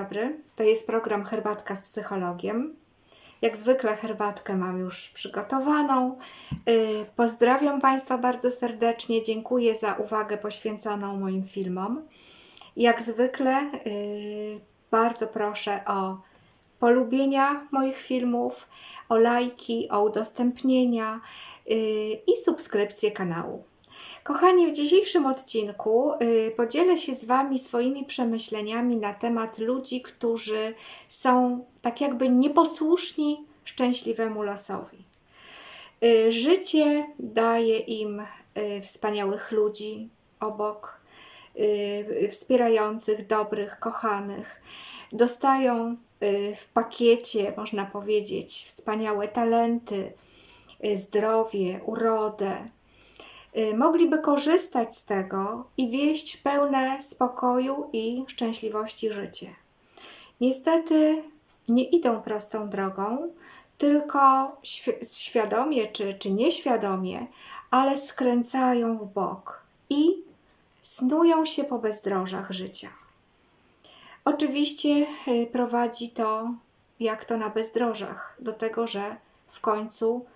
dobry. To jest program Herbatka z psychologiem. Jak zwykle herbatkę mam już przygotowaną. Yy, Pozdrawiam Państwa bardzo serdecznie. Dziękuję za uwagę poświęconą moim filmom. Jak zwykle yy, bardzo proszę o polubienia moich filmów, o lajki, o udostępnienia yy, i subskrypcję kanału. Kochani, w dzisiejszym odcinku y, podzielę się z Wami swoimi przemyśleniami na temat ludzi, którzy są tak jakby nieposłuszni szczęśliwemu losowi. Y, życie daje im y, wspaniałych ludzi obok, wspierających, dobrych, kochanych. Dostają w pakiecie, można powiedzieć, wspaniałe talenty, zdrowie, urodę, mogliby korzystać z tego i wieść pełne spokoju i szczęśliwości życie. Niestety nie idą prostą drogą, tylko świ- świadomie czy, czy nieświadomie, ale skręcają w bok i snują się po bezdrożach życia. Oczywiście y, prowadzi to, jak to na bezdrożach, do tego, że w końcu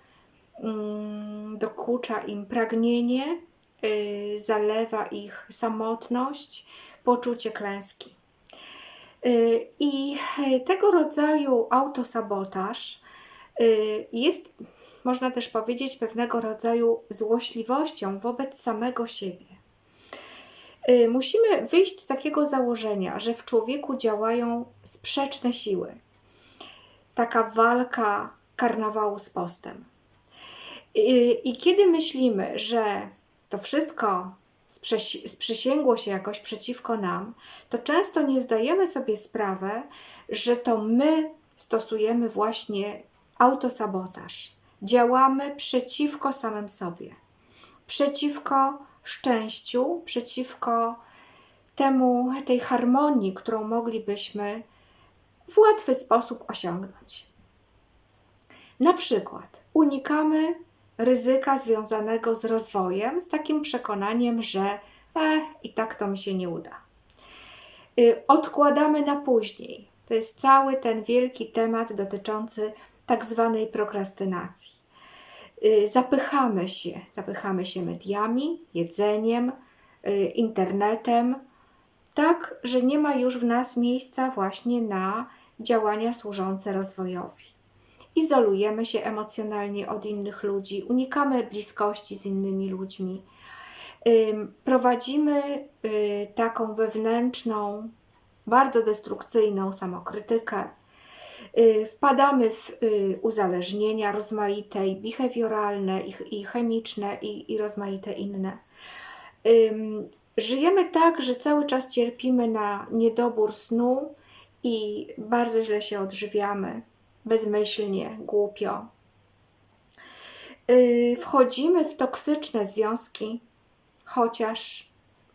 dokucza im pragnienie, y, zalewa ich samotność, poczucie klęski. Y, I tego rodzaju autosabotaż y, jest, można też powiedzieć, pewnego rodzaju złośliwością wobec samego siebie. Musimy wyjść z takiego założenia, że w człowieku działają sprzeczne siły. Taka walka karnawału z postem. I, I kiedy myślimy, że to wszystko sprzysięgło się jakoś przeciwko nam, to często nie zdajemy sobie sprawy, że to my stosujemy właśnie autosabotaż. Działamy przeciwko samym sobie, przeciwko szczęściu, przeciwko temu, tej harmonii, którą moglibyśmy w łatwy sposób osiągnąć. Na przykład unikamy ryzyka związanego z rozwojem, z takim przekonaniem, że e, i tak to mi się nie uda. Y, Odkładamy na później. To jest cały ten wielki temat dotyczący tak zwanej prokrastynacji. Y, Zapychamy się, zapychamy się mediami, jedzeniem, y, internetem, tak, że nie ma już w nas miejsca właśnie na działania służące rozwojowi izolujemy się emocjonalnie od innych ludzi, unikamy bliskości z innymi ludźmi. Prowadzimy y, taką wewnętrzną, bardzo destrukcyjną samokrytykę. Y, Wpadamy w y, uzależnienia rozmaite i behawioralne, i, chemiczne, i, i rozmaite inne. Żyjemy tak, że cały czas cierpimy na niedobór snu i bardzo źle się odżywiamy bezmyślnie, głupio. Yy, Wchodzimy w toksyczne związki, chociaż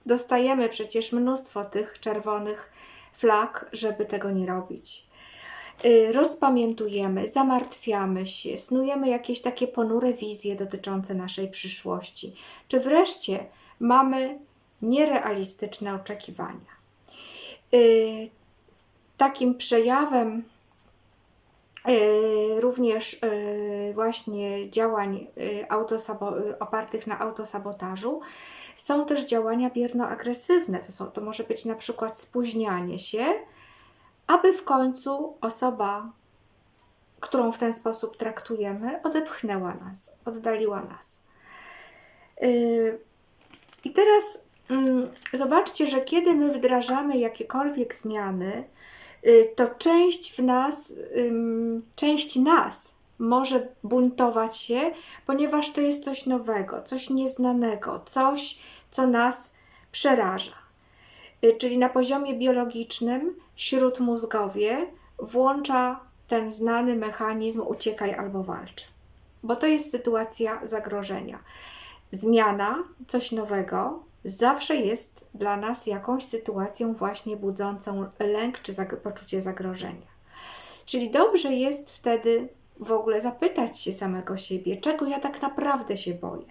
dostajemy przecież mnóstwo tych czerwonych flag, żeby tego nie robić. Yy, Rozpamiętujemy, zamartwiamy się, snujemy jakieś takie ponure wizje dotyczące naszej przyszłości, czy wreszcie mamy nierealistyczne oczekiwania. Yy, Takim przejawem również yy, właśnie działań yy, opartych na autosabotażu są też działania bierno-agresywne. To, są, to może być na przykład spóźnianie się, aby w końcu osoba, którą w ten sposób traktujemy, odepchnęła nas, oddaliła nas. I teraz mm, zobaczcie, że kiedy my wdrażamy jakiekolwiek zmiany, to część w nas, część nas może buntować się, ponieważ to jest coś nowego, coś nieznanego, coś, co nas przeraża. Y, Czyli na poziomie biologicznym śródmózgowie włącza ten znany mechanizm uciekaj albo walcz, bo to jest sytuacja zagrożenia. Zmiana, coś nowego, zawsze jest dla nas jakąś sytuacją właśnie budzącą lęk czy poczucie zagrożenia. Czyli dobrze jest wtedy w ogóle zapytać się samego siebie, czego ja tak naprawdę się boję,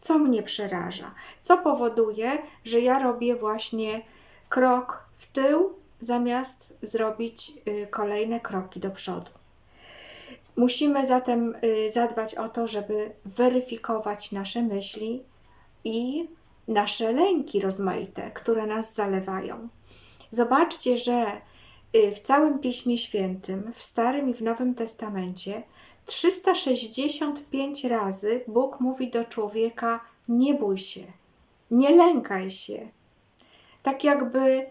co mnie przeraża, co powoduje, że ja robię właśnie krok w tył zamiast zrobić y, kolejne kroki do przodu. Musimy zatem y, zadbać o to, żeby weryfikować nasze myśli i nasze lęki rozmaite, które nas zalewają. Zobaczcie, że y, w całym Piśmie Świętym, w Starym i w Nowym Testamencie, 365 razy Bóg mówi do człowieka: Nie bój się, nie lękaj się. Tak jakby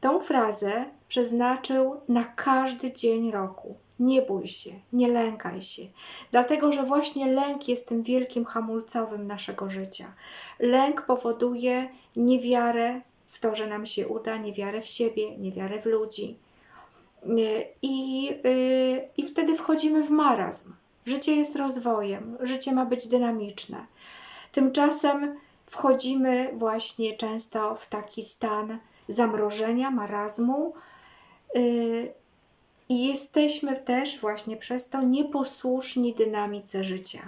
tą frazę przeznaczył na każdy dzień roku. Nie bój się, nie lękaj się, dlatego że właśnie lęk jest tym wielkim hamulcowym naszego życia. Lęk powoduje niewiarę w to, że nam się uda, niewiarę w siebie, niewiarę w ludzi. I, yy, I wtedy wchodzimy w marazm. Życie jest rozwojem, życie ma być dynamiczne. Tymczasem wchodzimy właśnie często w taki stan zamrożenia, marazmu. I jesteśmy też właśnie przez to nieposłuszni dynamice życia.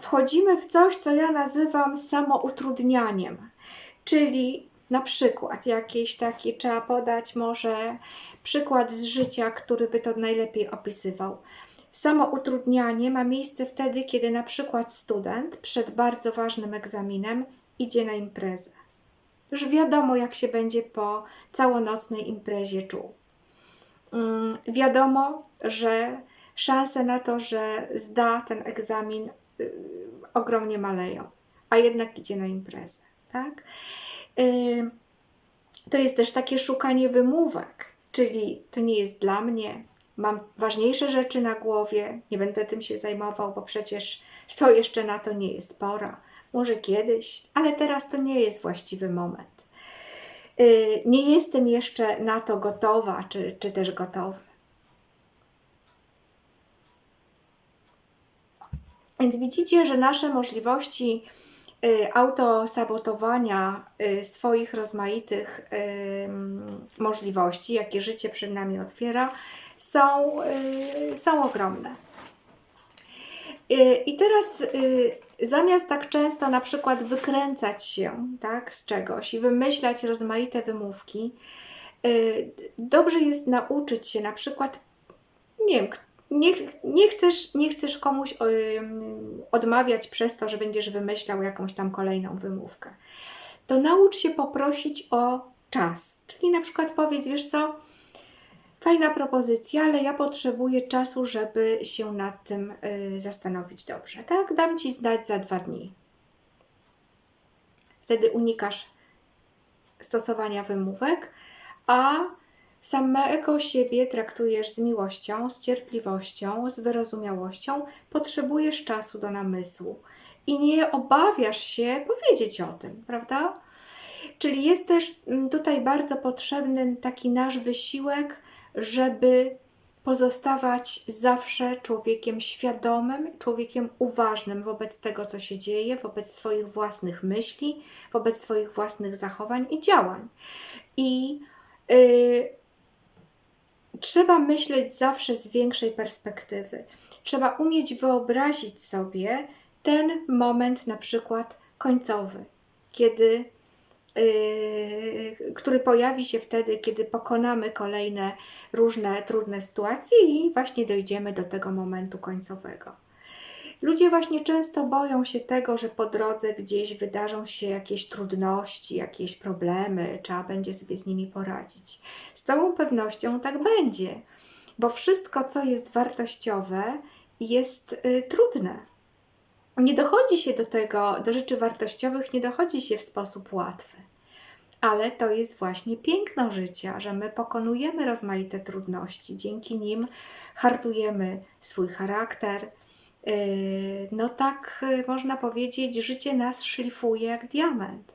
Wchodzimy w coś, co ja nazywam samoutrudnianiem, czyli na przykład jakieś takie trzeba podać może przykład z życia, który by to najlepiej opisywał. Samoutrudnianie ma miejsce wtedy, kiedy na przykład student przed bardzo ważnym egzaminem idzie na imprezę. Już wiadomo, jak się będzie po całonocnej imprezie czuł. Mm, wiadomo, że szanse na to, że zda ten egzamin y, ogromnie maleją, a jednak idzie na imprezę, tak? To jest też takie szukanie wymówek, czyli to nie jest dla mnie, mam ważniejsze rzeczy na głowie, nie będę tym się zajmował, bo przecież to jeszcze na to nie jest pora. Może kiedyś, ale teraz to nie jest właściwy moment. Y, nie jestem jeszcze na to gotowa, czy, czy też gotowy. Więc widzicie, że nasze możliwości y, autosabotowania y, swoich rozmaitych możliwości, jakie życie przed nami otwiera, są, są ogromne. I teraz zamiast tak często na przykład wykręcać się tak, z czegoś i wymyślać rozmaite wymówki, dobrze jest nauczyć się na przykład, nie wiem, nie, nie, chcesz, nie chcesz komuś odmawiać przez to, że będziesz wymyślał jakąś tam kolejną wymówkę. To naucz się poprosić o czas. Czyli na przykład powiedz, wiesz co, Fajna propozycja, ale ja potrzebuję czasu, żeby się nad tym y, zastanowić dobrze. Tak, dam ci znać za dwa dni. Wtedy unikasz stosowania wymówek, a samego siebie traktujesz z miłością, z cierpliwością, z wyrozumiałością. Potrzebujesz czasu do namysłu i nie obawiasz się powiedzieć o tym, prawda? Czyli jest też mm, tutaj bardzo potrzebny taki nasz wysiłek żeby pozostawać zawsze człowiekiem świadomym, człowiekiem uważnym wobec tego, co się dzieje, wobec swoich własnych myśli, wobec swoich własnych zachowań i działań. I yy, trzeba myśleć zawsze z większej perspektywy. Trzeba umieć wyobrazić sobie ten moment, na przykład końcowy, kiedy który pojawi się wtedy, kiedy pokonamy kolejne różne trudne sytuacje i właśnie dojdziemy do tego momentu końcowego. Ludzie właśnie często boją się tego, że po drodze gdzieś wydarzą się jakieś trudności, jakieś problemy, trzeba będzie sobie z nimi poradzić. Z całą pewnością tak będzie, bo wszystko, co jest wartościowe, jest y, trudne. Nie dochodzi się do tego, do rzeczy wartościowych, nie dochodzi się w sposób łatwy ale to jest właśnie piękno życia, że my pokonujemy rozmaite trudności, dzięki nim hartujemy swój charakter. Yy, no tak yy, można powiedzieć, życie nas szlifuje jak diament.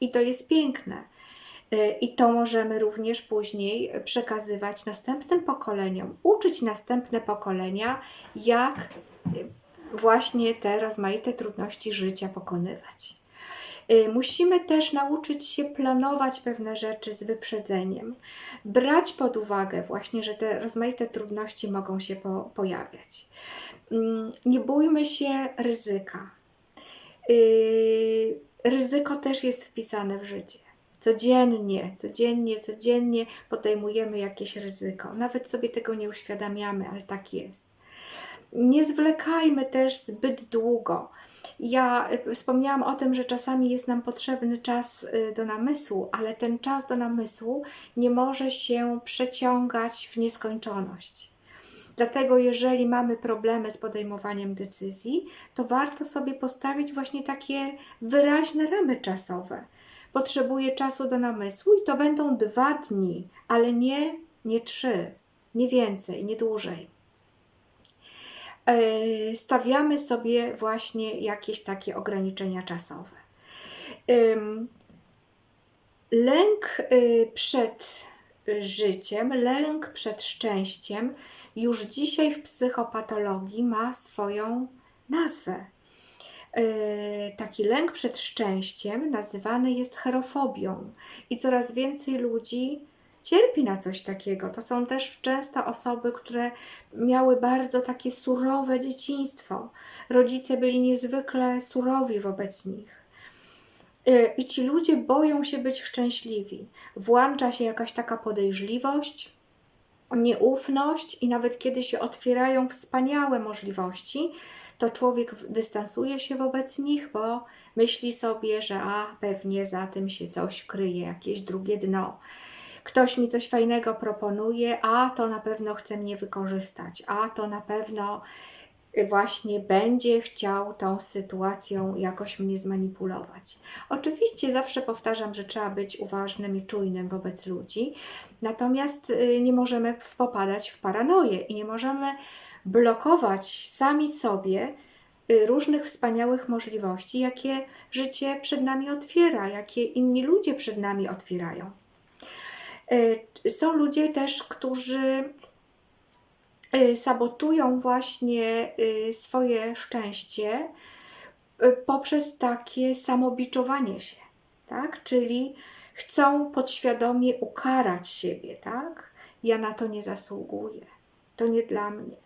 I to jest piękne. Yy, I to możemy również później przekazywać następnym pokoleniom, uczyć następne pokolenia, jak właśnie te rozmaite trudności życia pokonywać. Y, musimy też nauczyć się planować pewne rzeczy z wyprzedzeniem, brać pod uwagę właśnie, że te rozmaite trudności mogą się po, pojawiać. Mm, nie bójmy się ryzyka. Y, ryzyko też jest wpisane w życie. Codziennie, codziennie, codziennie podejmujemy jakieś ryzyko. Nawet sobie tego nie uświadamiamy, ale tak jest. Nie zwlekajmy też zbyt długo. Ja y, wspomniałam o tym, że czasami jest nam potrzebny czas y, do namysłu, ale ten czas do namysłu nie może się przeciągać w nieskończoność. Dlatego, jeżeli mamy problemy z podejmowaniem decyzji, to warto sobie postawić właśnie takie wyraźne ramy czasowe. Potrzebuję czasu do namysłu i to będą dwa dni, ale nie, nie trzy, nie więcej, nie dłużej. E, Stawiamy sobie właśnie jakieś takie ograniczenia czasowe. Lęk y, przed życiem, lęk przed szczęściem już dzisiaj w psychopatologii ma swoją nazwę. Yy, Taki lęk przed szczęściem nazywany jest herofobią i coraz więcej ludzi cierpi na coś takiego. To są też często osoby, które miały bardzo takie surowe dzieciństwo. Rodzice byli niezwykle surowi wobec nich. Yy, I ci ludzie boją się być szczęśliwi. Włącza się jakaś taka podejrzliwość, nieufność i nawet kiedy się otwierają wspaniałe możliwości, to człowiek dystansuje się wobec nich, bo myśli sobie, że a pewnie za tym się coś kryje, jakieś drugie dno. Ktoś mi coś fajnego proponuje, a to na pewno chce mnie wykorzystać, a to na pewno y, właśnie będzie chciał tą sytuacją jakoś mnie zmanipulować. Oczywiście zawsze powtarzam, że trzeba być uważnym i czujnym wobec ludzi, natomiast y, nie możemy popadać w paranoję i nie możemy blokować sami sobie y, różnych wspaniałych możliwości, jakie życie przed nami otwiera, jakie inni ludzie przed nami otwierają. Y, Są ludzie też, którzy y, sabotują właśnie y, swoje szczęście poprzez takie samobiczowanie się, tak? Czyli chcą podświadomie ukarać siebie, tak? Ja na to nie zasługuję. To nie dla mnie.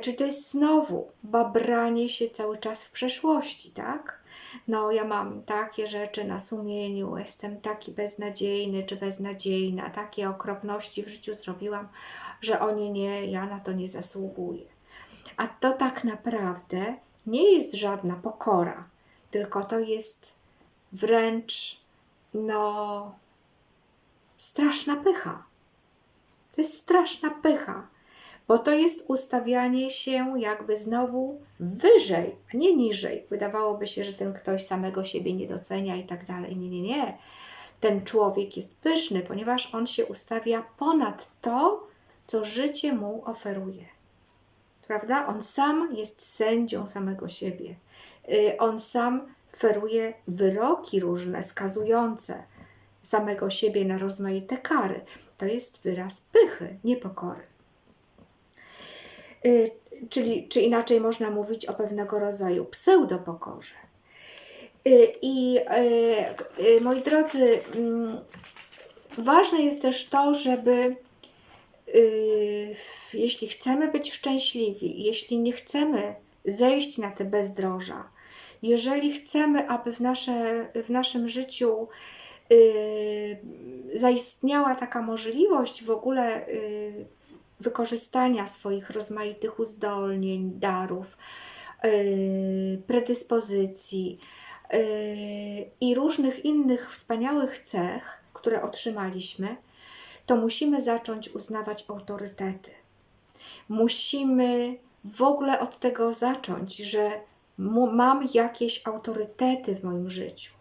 Czy to jest znowu babranie się cały czas w przeszłości, tak? No, ja mam takie rzeczy na sumieniu, jestem taki beznadziejny czy beznadziejna, takie okropności w życiu zrobiłam, że oni nie, ja na to nie zasługuję. A to tak naprawdę nie jest żadna pokora, tylko to jest wręcz, no, straszna pycha. To jest straszna pycha, bo to jest ustawianie się jakby znowu wyżej, a nie niżej. Wydawałoby się, że ten ktoś samego siebie nie docenia i tak dalej. Nie, nie, nie. Ten człowiek jest pyszny, ponieważ on się ustawia ponad to, co życie mu oferuje. Prawda? On sam jest sędzią samego siebie. Y, On sam feruje wyroki różne, skazujące samego siebie na rozmaite kary. To jest wyraz pychy, niepokory. Y, Czyli, czy inaczej można mówić o pewnego rodzaju pseudopokorze. Y, I y, moi drodzy, mm, ważne jest też to, żeby jeśli chcemy być szczęśliwi, jeśli nie chcemy zejść na te bezdroża, jeżeli chcemy, aby w, nasze, w naszym życiu zaistniała taka możliwość w ogóle wykorzystania swoich rozmaitych uzdolnień, darów, y, predyspozycji y, i różnych innych wspaniałych cech, które otrzymaliśmy, to musimy zacząć uznawać autorytety. Musimy w ogóle od tego zacząć, że mam jakieś autorytety w moim życiu.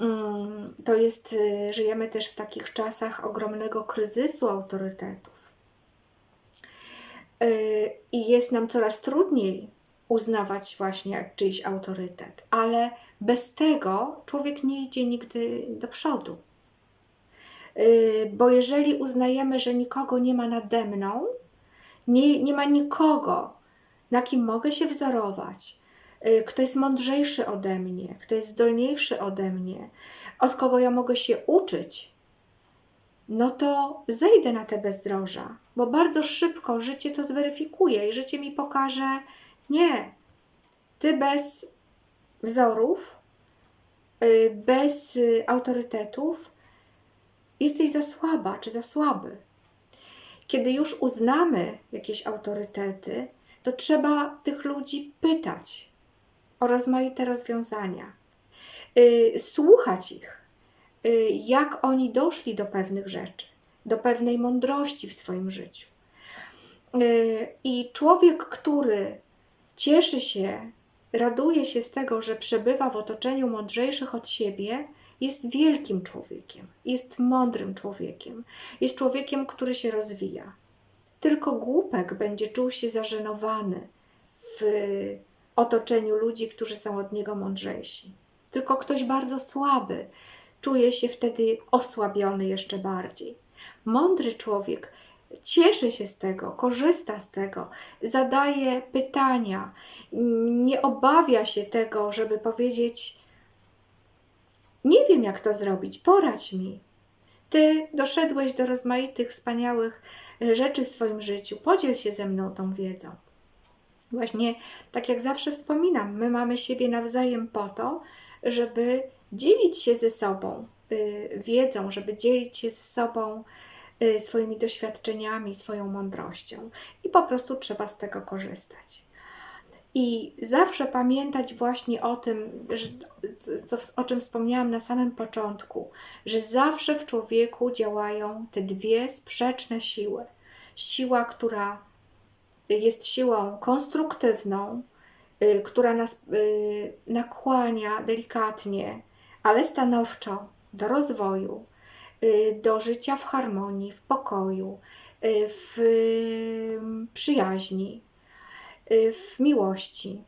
Mm, To jest, y, żyjemy też w takich czasach ogromnego kryzysu autorytetów. Y, I jest nam coraz trudniej uznawać właśnie czyjś autorytet, ale bez tego człowiek nie idzie nigdy do przodu. Y, Bo jeżeli uznajemy, że nikogo nie ma nade mną, nie, nie ma nikogo, na kim mogę się wzorować, y, kto jest mądrzejszy ode mnie, kto jest zdolniejszy ode mnie, od kogo ja mogę się uczyć, no to zejdę na te bezdroża, bo bardzo szybko życie to zweryfikuje i życie mi pokaże, nie, ty bez wzorów, y, bez y, autorytetów, jesteś za słaba czy za słaby. Kiedy już uznamy jakieś autorytety, to trzeba tych ludzi pytać o rozmaite rozwiązania, y, słuchać ich, jak oni doszli do pewnych rzeczy, do pewnej mądrości w swoim życiu. Y, I człowiek, który cieszy się, raduje się z tego, że przebywa w otoczeniu mądrzejszych od siebie, jest wielkim człowiekiem, jest mądrym człowiekiem, jest człowiekiem, który się rozwija. Tylko głupek będzie czuł się zażenowany w otoczeniu ludzi, którzy są od niego mądrzejsi. Tylko ktoś bardzo słaby czuje się wtedy osłabiony jeszcze bardziej. Mądry człowiek cieszy się z tego, korzysta z tego, zadaje pytania, nie obawia się tego, żeby powiedzieć: Nie wiem, jak to zrobić, poradź mi. Ty doszedłeś do rozmaitych, wspaniałych rzeczy w swoim życiu, podziel się ze mną tą wiedzą. Właśnie tak jak zawsze wspominam, my mamy siebie nawzajem po to, żeby dzielić się ze sobą wiedzą, żeby dzielić się ze sobą y, swoimi doświadczeniami, swoją mądrością i po prostu trzeba z tego korzystać. I zawsze pamiętać właśnie o tym, że, co, o czym wspomniałam na samym początku, że zawsze w człowieku działają te dwie sprzeczne siły. Siła, która jest siłą konstruktywną, y, która nas y, nakłania delikatnie, ale stanowczo do rozwoju, y, do życia w harmonii, w pokoju, w przyjaźni, w miłości.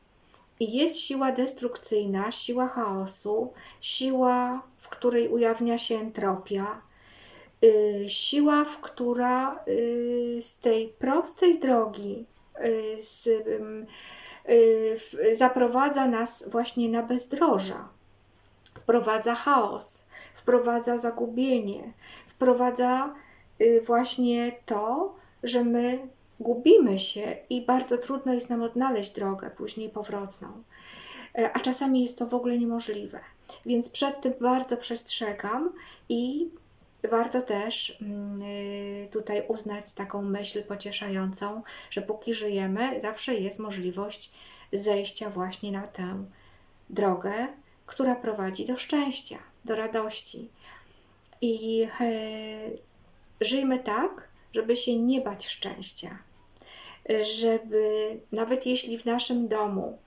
Jest siła destrukcyjna, siła chaosu, siła, w której ujawnia się entropia, siła, w która z tej prostej drogi Y, z, y, zaprowadza nas właśnie na bezdroża. Wprowadza chaos, wprowadza zagubienie, wprowadza y, właśnie to, że my gubimy się i bardzo trudno jest nam odnaleźć drogę później powrotną. E, a czasami jest to w ogóle niemożliwe. Więc przed tym bardzo przestrzegam i Warto też mm, y, tutaj uznać taką myśl pocieszającą, że póki żyjemy, zawsze jest możliwość zejścia właśnie na tę drogę, która prowadzi do szczęścia, do radości. I e, żyjmy tak, żeby się nie bać szczęścia, żeby nawet jeśli w naszym domu,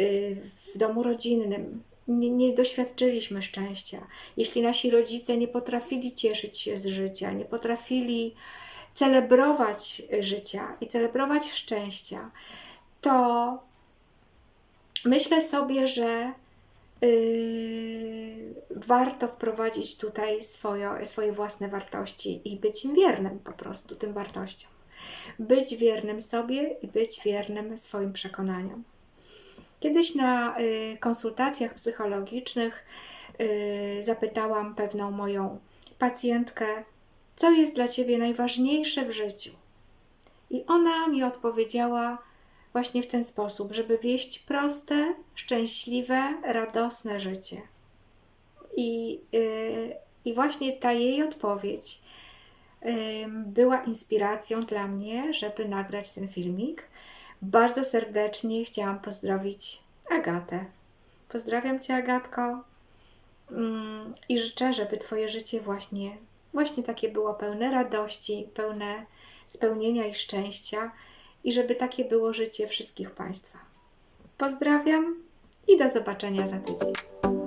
y, w domu rodzinnym, nie, nie doświadczyliśmy szczęścia, jeśli nasi rodzice nie potrafili cieszyć się z życia, nie potrafili celebrować życia i celebrować szczęścia, to myślę sobie, że yy, warto wprowadzić tutaj swoje, swoje własne wartości i być wiernym po prostu tym wartościom. Być wiernym sobie i być wiernym swoim przekonaniom. Kiedyś na y, konsultacjach psychologicznych y, zapytałam pewną moją pacjentkę, co jest dla ciebie najważniejsze w życiu. I ona mi odpowiedziała właśnie w ten sposób, żeby wieść proste, szczęśliwe, radosne życie. I, yy, i właśnie ta jej odpowiedź yy, była inspiracją dla mnie, żeby nagrać ten filmik bardzo serdecznie chciałam pozdrowić Agatę. Pozdrawiam Cię, Agatko. Mm, I życzę, żeby Twoje życie właśnie, właśnie takie było pełne radości, pełne spełnienia i szczęścia i żeby takie było życie wszystkich Państwa. Pozdrawiam i do zobaczenia za tydzień.